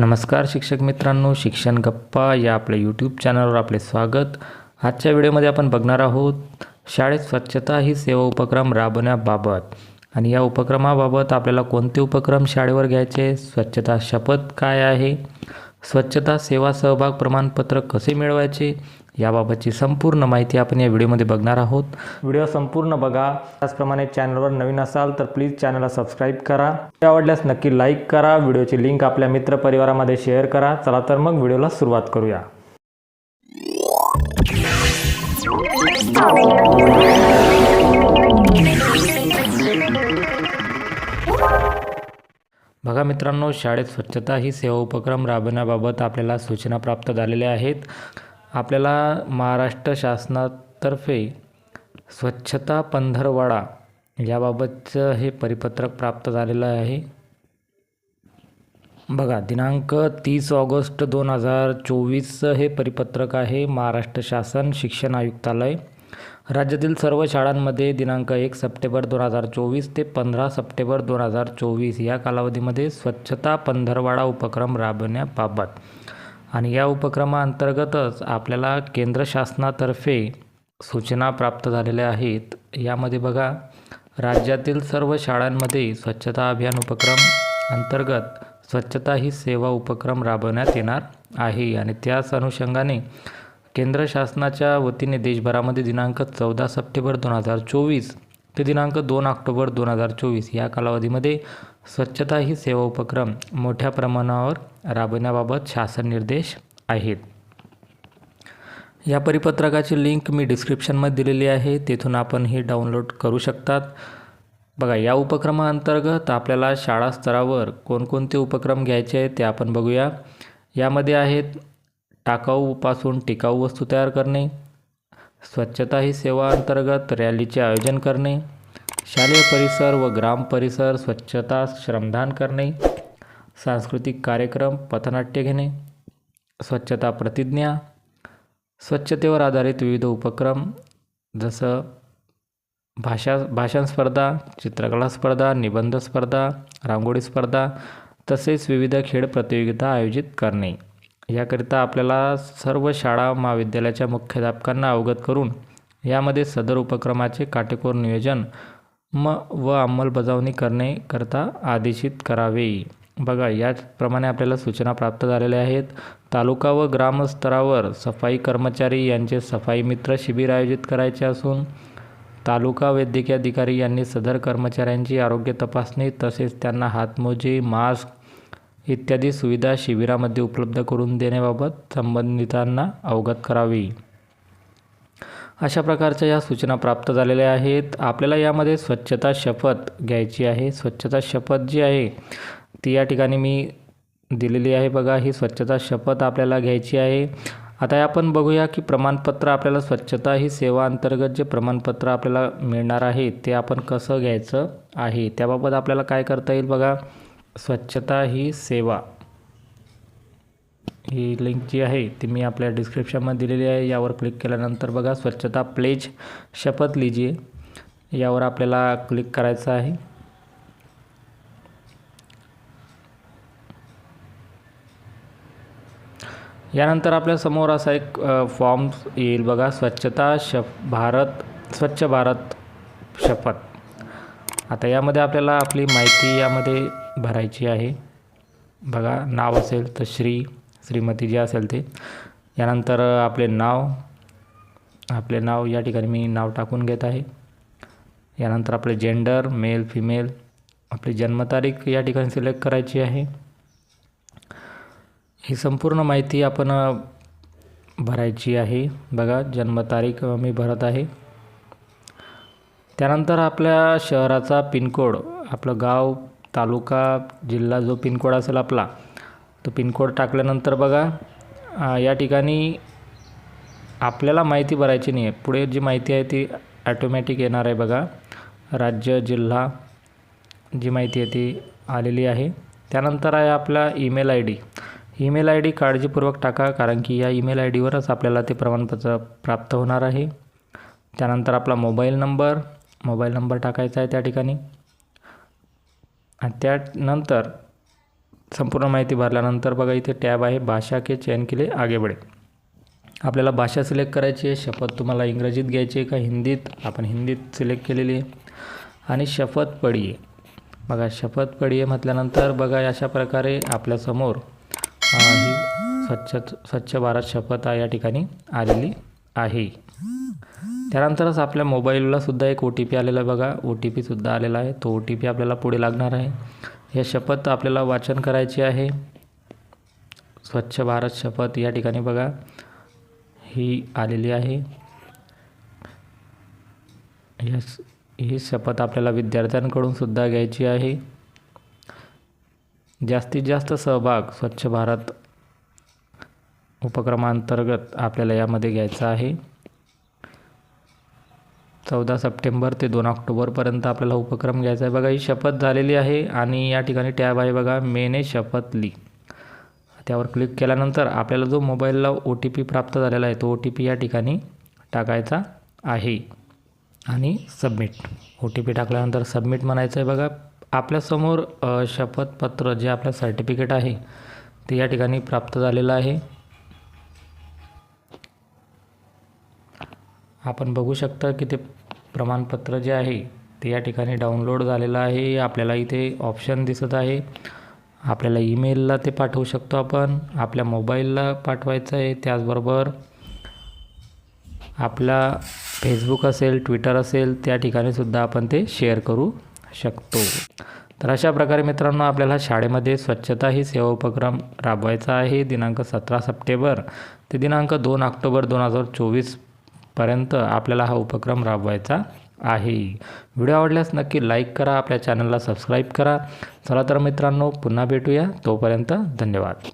नमस्कार शिक्षक मित्रांनो शिक्षण गप्पा या आपल्या यूट्यूब चॅनलवर आपले स्वागत. आजच्या व्हिडिओमध्ये आपण बघणार आहोत शाळेत स्वच्छता ही सेवा उपक्रम राबवण्याबाबत. आणि या उपक्रमाबाबत आपल्याला कोणते उपक्रम शाळेवर घ्यायचे स्वच्छता शपथ काय आहे स्वच्छता सेवा सहभाग प्रमाणपत्र कसे मिळवायचे याबाबतची संपूर्ण माहिती आपण या व्हिडिओमध्ये बघणार आहोत. व्हिडिओ संपूर्ण बघा. त्याचप्रमाणे चॅनलवर नवीन असाल तर प्लीज चॅनलला सबस्क्राईब करा. आवडल्यास नक्की लाईक करा. व्हिडिओची लिंक आपल्या मित्रपरिवारामध्ये शेअर करा. चला तर मग व्हिडिओला सुरुवात करूया. बघा मित्रांनो शाळेत स्वच्छता ही सेवा उपक्रम राबवण्याबाबत आपल्याला सूचना प्राप्त झालेल्या आहेत. आपल्याला महाराष्ट्र शासनातर्फे स्वच्छता पंधरवाडा याबाबतचं हे परिपत्रक प्राप्त झालेलं आहे. बघा दिनांक तीस ऑगस्ट दोन हजार चोवीसचं हे परिपत्रक आहे महाराष्ट्र शासन शिक्षण आयुक्तालय. राज्यातील सर्व शाळांमध्ये दिनांक एक सप्टेंबर दोन हजार चोवीस ते पंधरा सप्टेंबर दोन हजार चोवीस या कालावधीमध्ये स्वच्छता पंधरवाडा उपक्रम राबवण्याबाबत आणि या उपक्रमाअंतर्गतच आपल्याला केंद्र शासनातर्फे सूचना प्राप्त झालेल्या आहेत. यामध्ये बघा राज्यातील सर्व शाळांमध्ये स्वच्छता अभियान उपक्रम अंतर्गत स्वच्छता ही सेवा उपक्रम राबवण्यात येणार आहे. आणि त्याच अनुषंगाने केंद्र शासनाच्या वतीने देशभरामध्ये दिनांक चौदा सप्टेंबर दोन हजार चोवीस ते दिनांक दोन ऑक्टोबर दोन हजार चोवीस या कालावधीमध्ये स्वच्छता ही सेवा उपक्रम मोठ्या प्रमाणावर राबवण्याबाबत शासन निर्देश आहेत. या परिपत्रकाची लिंक मी डिस्क्रिप्शनमध्ये दिलेली आहे तेथून आपण हे डाउनलोड करू शकतात. बघा या उपक्रमाअंतर्गत आपल्याला शाळा स्तरावर कोणकोणते उपक्रम घ्यायचे आहेत ते आपण बघूया. यामध्ये आहेत टाकाऊपासून टिकाऊ वस्तू तयार करणे स्वच्छता ही सेवा अंतर्गत रॅलीचे आयोजन करणे शालेय परिसर व ग्राम परिसर स्वच्छता श्रमदान करणे सांस्कृतिक कार्यक्रम पथनाट्य घेणे स्वच्छता प्रतिज्ञा स्वच्छतेवर आधारित विविध उपक्रम जसं भाषा भाषण स्पर्धा चित्रकला स्पर्धा निबंध स्पर्धा रांगोळी स्पर्धा तसेच विविध खेळ प्रतियोगिता आयोजित करणे. याकरिता आपल्याला सर्व शाळा महाविद्यालयाच्या मुख्याध्यापकांना अवगत करून यामध्ये सदर उपक्रमाचे काटेकोर नियोजन म व अंमलबजावणी करणे करता आदेशित करावे. बघा याचप्रमाणे आपल्याला सूचना प्राप्त झालेल्या आहेत. तालुका व ग्रामस्तरावर सफाई कर्मचारी यांचे सफाई मित्र शिबिर आयोजित करायचे असून तालुका वैद्यकीय अधिकारी यांनी सदर कर्मचाऱ्यांची आरोग्य तपासणी तसेच त्यांना हातमोजे मास्क इत्यादी सुविधा शिबिरामध्ये उपलब्ध करून देण्याबाबत संबंधितांना अवगत करावी. अशा प्रकारच्या या सूचना प्राप्त झालेल्या आहेत. आपल्याला यामध्ये स्वच्छता शपथ घ्यायची आहे. स्वच्छता शपथ जी आहे ती या ठिकाणी मी दिलेली आहे बघा. ही स्वच्छता शपथ आपल्याला घ्यायची आहे. आता आपण बघूया की प्रमाणपत्र आपल्याला स्वच्छता ही सेवा अंतर्गत जे प्रमाणपत्र आपल्याला मिळणार आहे ते आपण कसं घ्यायचं आहे? त्याबाबत आपल्याला काय करता येईल बघा? स्वच्छता ही सेवा. ही लिंक जी आहे ती मी आपल्या डिस्क्रिप्शनमध्ये दिलेली आहे. यावर क्लिक केल्यानंतर बघा स्वच्छता प्लेज शपथ लिजिये यावर आपल्याला क्लिक करायचं आहे. यानंतर आपल्यासमोर असा एक फॉर्म येईल बघा स्वच्छता शप भारत स्वच्छ भारत शपथ. आता यामध्ये आपल्याला आपली माहिती यामध्ये भरायची आहे. बघा नाव असेल तर श्री श्रीमती जे असेल ते. यानंतर आपले नाव. आपले नाव या ठिकाणी मी नाव टाकून घेत आहे. यानंतर आपले जेंडर मेल फिमेल आपली जन्मतारीख या ठिकाणी सिलेक्ट करायची आहे. ही संपूर्ण माहिती आपण भरायची आहे. बघा जन्मतारीख मी भरत आहे. त्यानंतर आपल्या शहराचा पिनकोड आपलं गाव तालुका जिल्हा जो पिनकोड असेल आपला तो पिनकोड टाकल्यानंतर बघा या ठिकाणी आपल्याला माहिती भरायची नाही आहे पुढे जी माहिती आहे ती ॲटोमॅटिक येणार आहे बघा. राज्य जिल्हा जी माहिती आहे ती आलेली आहे. त्यानंतर आहे आपला email I D. Email I D काळजीपूर्वक टाका कारण की या ईमेल आय डीवरच आपल्याला ते प्रमाणपत्र प्राप्त होणार आहे. त्यानंतर आपला मोबाईल नंबर मोबाईल नंबर टाकायचा आहे त्या ठिकाणी. आणि त्यानंतर संपूर्ण माहिती भरल्यानंतर बघा इथे टॅब आहे भाषा के चयन केले आगे बढे. आपल्याला भाषा सिलेक्ट करायची आहे. शपथ तुम्हाला इंग्रजीत घ्यायची आहे का हिंदीत? आपण हिंदीत सिलेक्ट केलेली आहे. आणि शपथ पढिये बघा शपथ पढिये म्हटल्यानंतर बघा अशा प्रकारे आपल्यासमोर ही स्वच्छ स्वच्छ भारत शपथ या ठिकाणी आलेली आहे. त्यानंतरच आपल्या मोबाईलला सुद्धा एक ओ टी पी आलेला आहे बघा. ओ टी पीसुद्धा आलेला आहे. तो ओ टी पी आपल्याला पुढे लागणार आहे. या शपथ आपल्याला वाचन करायची आहे. स्वच्छ भारत शपथ या ठिकाणी बघा. ही आलेली आहे. यस ही शपथ आपल्याला विद्यार्थ्यांकडून सुद्धा घ्यायची आहे. जास्तीत जास्त सहभाग स्वच्छ भारत उपक्रमांतर्गत आपल्याला यामध्ये घ्यायचा आहे. चौदा सप्टेंबर ते दोन ऑक्टोबरपर्यंत आपल्याला उपक्रम घ्यायचा आहे. बघा ही शपथ झालेली आहे आणि या ठिकाणी टॅब आहे बघा मेने शपथ ली. त्यावर क्लिक केल्यानंतर आपल्याला जो मोबाईलला ओ टी पी प्राप्त झालेला आहे तो ओ टी पी या ठिकाणी टाकायचा आहे आणि सबमिट ओ टी पी टाकल्यानंतर सबमिट म्हणायचं आहे बघा आपल्यासमोर शपथपत्र जे आपलं सर्टिफिकेट आहे ते या ठिकाणी प्राप्त झालेलं आहे. आपण बघू शकता की ते प्रमाणपत्र जे आहे ते या ठिकाणी डाउनलोड झालेलं आहे. आपल्याला इथे ऑप्शन दिसत आहे. आपल्याला ईमेलला ते पाठवू शकतो आपण. आपल्या मोबाईलला पाठवायचं आहे. त्याचबरोबर आपला फेसबुक असेल ट्विटर असेल त्या ठिकाणी सुद्धा आपण ते शेअर करू शकतो. तर अशा प्रकारे मित्रांनो आपल्याला शाळेमध्ये स्वच्छता ही सेवा उपक्रम राबवायचा आहे. दिनांक सतरा सप्टेंबर ते दिनांक दोन ऑक्टोबर दोन हजार चोवीस पर्यंत आपल्याला हा उपक्रम राबवायचा आहे. व्हिडिओ आवडल्यास नक्की लाईक करा आपल्या चॅनलला सबस्क्राईब करा. चला तर मित्रांनो पुन्हा भेटूया. तोपर्यंत धन्यवाद.